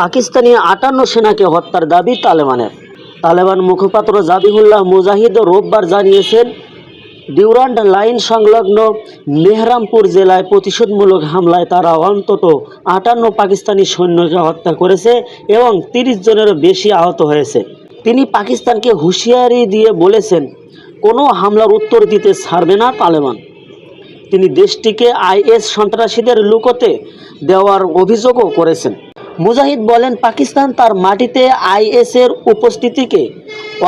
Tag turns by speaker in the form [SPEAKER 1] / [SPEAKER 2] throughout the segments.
[SPEAKER 1] পাকিস্তানি আটান্ন সেনাকে হত্যার দাবি তালেবানের। তালেবান মুখপাত্র জাবিহুল্লাহ মুজাহিদ রোববার জানিয়েছেন ডিউরান্ড লাইন সংলগ্ন মেহরামপুর জেলায় প্রতিশোধমূলক হামলায় তারা অন্তত আটান্ন পাকিস্তানি সৈন্যকে হত্যা করেছে এবং তিরিশ জনেরও বেশি আহত হয়েছে। তিনি পাকিস্তানকে হুঁশিয়ারি দিয়ে বলেছেন, কোনো হামলার উত্তর দিতে ছাড়বে না তালেবান। তিনি দেশটিকে আইএস সন্ত্রাসীদের লুকোতে দেওয়ার অভিযোগও করেছেন। মুজাহিদ বলেন, পাকিস্তান তার মাটিতে আইএসের উপস্থিতিকে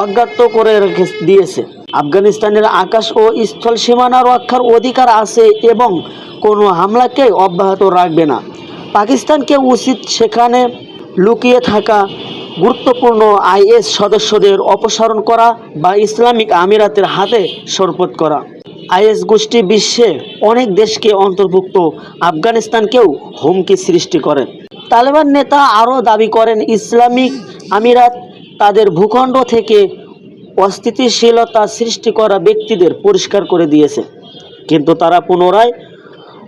[SPEAKER 1] অজ্ঞাত করে রেখে দিয়েছে। আফগানিস্তানের আকাশ ও স্থল সীমানা রক্ষার অধিকার আছে এবং কোনো হামলাকে অব্যাহত রাখবে না। পাকিস্তানকে উচিত সেখানে লুকিয়ে থাকা, গুরুত্বপূর্ণ আইএস সদস্যদের অপসারণ করা বা ইসলামিক আমিরাতের হাতে সরপত করা। আইএস গোষ্ঠী বিশ্বে অনেক দেশকে অন্তর্ভুক্ত, আফগানিস্তানকেও হুমকি সৃষ্টি করেন তালেবান নেতা আরও দাবি করেন, ইসলামিক আমিরাত তাদের ভূখণ্ড থেকে অস্থিতিশীলতা সৃষ্টি করা ব্যক্তিদের পরিষ্কার করে দিয়েছে। কিন্তু তারা পুনরায়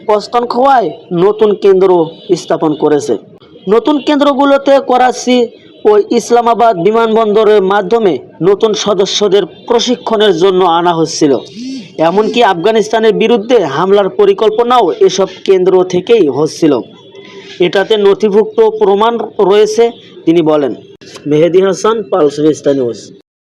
[SPEAKER 1] পস্তনখোয়ায় নতুন কেন্দ্র স্থাপন করেছে। নতুন কেন্দ্রগুলোতে করাচি ও ইসলামাবাদ বিমানবন্দরের মাধ্যমে নতুন সদস্যদের প্রশিক্ষণের জন্য আনা হচ্ছিল। এমনকি আফগানিস্তানের বিরুদ্ধে হামলার পরিকল্পনাও এসব কেন্দ্র থেকেই হচ্ছিল। এটাতে নথিভুক্ত প্রমাণ রয়েছে তিনি বলেন। মেহেদি হাসান পালসরিস্তা নিউজ।